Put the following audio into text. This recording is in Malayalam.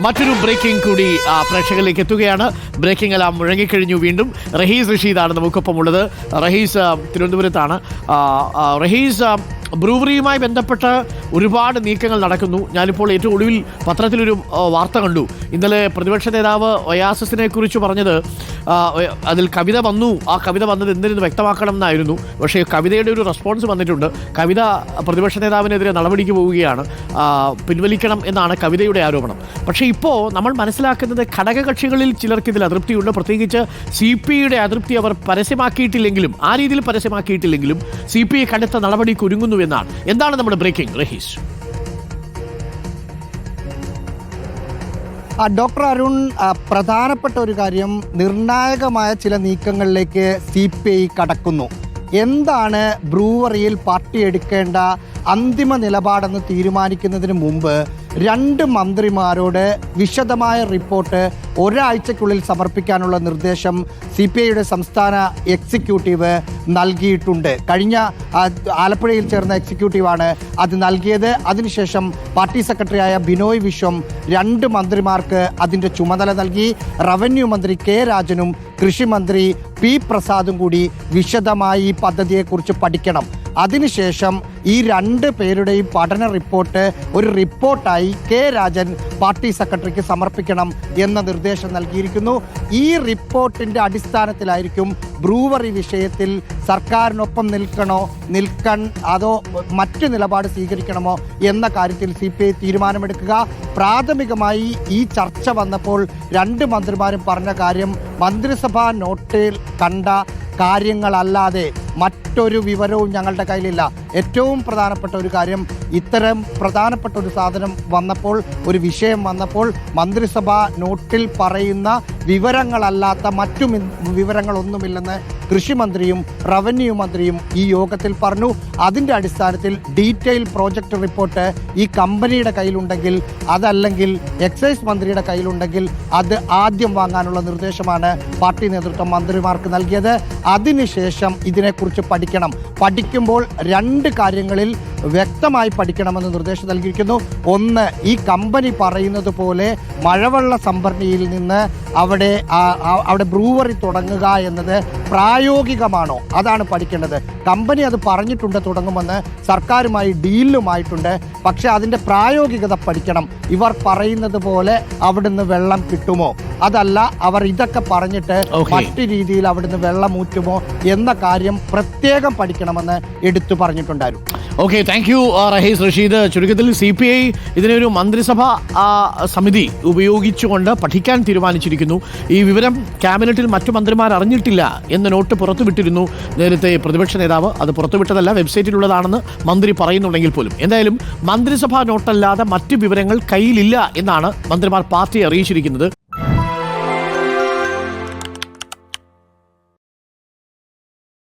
മറ്റൊരു ബ്രേക്കിംഗ് കൂടി പ്രേക്ഷകരിലേക്ക് എത്തുകയാണ്. ബ്രേക്കിംഗ് എല്ലാം മുഴങ്ങിക്കഴിഞ്ഞു വീണ്ടും. റഹീസ് റഷീദാണ് നമുക്കൊപ്പം ഉള്ളത് റഹീസ് തിരുവനന്തപുരത്താണ്. റഹീസ് ബ്രൂവറിയുമായി ബന്ധപ്പെട്ട് ഒരുപാട് നീക്കങ്ങൾ നടക്കുന്നു. ഞാനിപ്പോൾ ഏറ്റവും ഒടുവിൽ പത്രത്തിലൊരു വാർത്ത കണ്ടു. ഇന്നലെ പ്രതിപക്ഷ നേതാവ് ഒയാസിസിനെ കുറിച്ച് പറഞ്ഞത് അതിൽ കവിത വന്നു. ആ കവിത വന്നത് എന്തിനെന്ന് വ്യക്തമാക്കണം എന്നായിരുന്നു. പക്ഷേ കവിതയുടെ ഒരു റെസ്പോൺസ് വന്നിട്ടുണ്ട്. കവിത പ്രതിപക്ഷ നേതാവിനെതിരെ നടപടിക്ക് പോവുകയാണ്. പിൻവലിക്കണം എന്നാണ് കവിതയുടെ ആരോപണം. പക്ഷേ ഇപ്പോൾ നമ്മൾ മനസ്സിലാക്കുന്നത് ഘടകകക്ഷികളിൽ ചിലർക്ക് ഇതിൽ അതൃപ്തിയുണ്ട്. പ്രത്യേകിച്ച് സി പി ഐയുടെ അതൃപ്തി അവർ പരസ്യമാക്കിയിട്ടില്ലെങ്കിലും ആ രീതിയിൽ പരസ്യമാക്കിയിട്ടില്ലെങ്കിലും സി പി ഐ കടുത്ത നടപടിക്ക് ഒരുങ്ങുന്നു എന്നാണ് എന്താണ് നമ്മുടെ ബ്രേക്കിംഗ്? റഹീസ് ഡോക്ടർ അരുൺ പ്രധാനപ്പെട്ട ഒരു കാര്യം നിർണായകമായ ചില നീക്കങ്ങളിലേക്ക് സി പി ഐ കടക്കുന്നു. എന്താണ് ബ്രൂവറിയിൽ പാർട്ടി എടുക്കേണ്ട അന്തിമ നിലപാടെന്ന് തീരുമാനിക്കുന്നതിന് മുമ്പ് രണ്ട് മന്ത്രിമാരോട് വിശദമായ റിപ്പോർട്ട് ഒരാഴ്ചക്കുള്ളിൽ സമർപ്പിക്കാനുള്ള നിർദ്ദേശം സി പി ഐയുടെ സംസ്ഥാന എക്സിക്യൂട്ടീവ് നൽകിയിട്ടുണ്ട്. കഴിഞ്ഞ ആലപ്പുഴയിൽ ചേർന്ന എക്സിക്യൂട്ടീവാണ് അത് നൽകിയത്. അതിനുശേഷം പാർട്ടി സെക്രട്ടറിയായ ബിനോയ് വിശ്വം രണ്ട് മന്ത്രിമാർക്ക് അതിന്റെ ചുമതല നൽകി. റവന്യൂ മന്ത്രി കെ രാജനും കൃഷിമന്ത്രി പി പ്രസാദും കൂടി വിശദമായി ഈ പദ്ധതിയെക്കുറിച്ച് പഠിക്കണം. അതിനുശേഷം ഈ രണ്ട് പേരുടെയും പഠന റിപ്പോർട്ട് ഒരു റിപ്പോർട്ടായി കെ രാജൻ പാർട്ടി സെക്രട്ടറിക്ക് സമർപ്പിക്കണം എന്ന നിർദ്ദേശം നൽകിയിരിക്കുന്നു. ഈ റിപ്പോർട്ടിന്റെ അടിസ്ഥാനത്തിലായിരിക്കും ബ്രൂവറി വിഷയത്തിൽ സർക്കാരിനൊപ്പം നിൽക്കണോ നിൽക്കൺ അതോ മറ്റു നിലപാട് സ്വീകരിക്കണമോ എന്ന കാര്യത്തിൽ സി പി ഐ തീരുമാനമെടുക്കുക. പ്രാഥമികമായി ഈ ചർച്ച വന്നപ്പോൾ രണ്ട് മന്ത്രിമാരും പറഞ്ഞ കാര്യം മന്ത്രിസഭാ നോട്ടിൽ കണ്ട കാര്യങ്ങളല്ലാതെ മറ്റൊരു വിവരവും ഞങ്ങളുടെ കയ്യിലില്ല. ഏറ്റവും പ്രധാനപ്പെട്ട ഒരു കാര്യം ഇത്തരം പ്രധാനപ്പെട്ട ഒരു സാധനം വന്നപ്പോൾ ഒരു വിഷയം വന്നപ്പോൾ മന്ത്രിസഭാ നോട്ടിൽ പറയുന്ന വിവരങ്ങളല്ലാത്ത മറ്റു വിവരങ്ങളൊന്നുമില്ലെന്ന് കൃഷിമന്ത്രിയും റവന്യൂ മന്ത്രിയും ഈ യോഗത്തിൽ പറഞ്ഞു. അതിന്റെ അടിസ്ഥാനത്തിൽ ഡീറ്റെയിൽ പ്രോജക്റ്റ് റിപ്പോർട്ട് ഈ കമ്പനിയുടെ കയ്യിലുണ്ടെങ്കിൽ അതല്ലെങ്കിൽ എക്സൈസ് മന്ത്രിയുടെ കയ്യിലുണ്ടെങ്കിൽ അത് ആദ്യം വാങ്ങാനുള്ള നിർദ്ദേശമാണ് പാർട്ടി നേതൃത്വം മന്ത്രിമാർക്ക് നൽകിയത്. അതിനുശേഷം ഇതിനെക്കുറിച്ച് പഠിക്കണം. പഠിക്കുമ്പോൾ രണ്ട് കാര്യങ്ങളിൽ വ്യക്തമായി പഠിക്കണമെന്ന് നിർദ്ദേശം നൽകിയിരിക്കുന്നു. ഒന്ന് ഈ കമ്പനി പറയുന്നത് പോലെ മഴവെള്ള സംഭരണിയിൽ നിന്ന് അവിടെ അവിടെ ബ്രൂവറി തുടങ്ങുക എന്നത് പ്രായോഗികമാണോ? അതാണ് പഠിക്കേണ്ടത്. കമ്പനി അത് പറഞ്ഞിട്ടുണ്ട് തുടങ്ങുമെന്ന് സർക്കാരുമായി ഡീലുമായിട്ടുണ്ട്. പക്ഷേ അതിന്റെ പ്രായോഗികത പഠിക്കണം. ഇവർ പറയുന്നത് പോലെ അവിടുന്ന് വെള്ളം കിട്ടുമോ? അതല്ല അവർ ഇതൊക്കെ പറഞ്ഞിട്ട് മറ്റ് രീതിയിൽ അവിടുന്ന് വെള്ളം ഊറ്റുമോ എന്ന കാര്യം പ്രത്യേകം പഠിക്കണമെന്ന് എടുത്തു പറഞ്ഞിട്ടുണ്ടായിരുന്നു. Okay thank you Rahees Rasheed. ചുരുക്കത്തിൽ സി പി ഐ ഇതിനൊരു മന്ത്രിസഭ സമിതി ഉപയോഗിച്ചുകൊണ്ട് പഠിക്കാൻ തീരുമാനിച്ചിരിക്കുന്നു. ഈ വിവരം ക്യാബിനറ്റിൽ മറ്റു മന്ത്രിമാർ അറിഞ്ഞിട്ടില്ല എന്ന നോട്ട് പുറത്തുവിട്ടിരുന്നു നേരത്തെ പ്രതിപക്ഷ നേതാവ്. അത് പുറത്തുവിട്ടതല്ല വെബ്സൈറ്റിലുള്ളതാണെന്ന് മന്ത്രി പറയുന്നുണ്ടെങ്കിൽ പോലും. എന്തായാലും മന്ത്രിസഭാ നോട്ടല്ലാതെ മറ്റു വിവരങ്ങൾ കയ്യിലില്ല എന്നാണ് മന്ത്രിമാർ പാർട്ടിയെ അറിയിച്ചിരിക്കുന്നത്.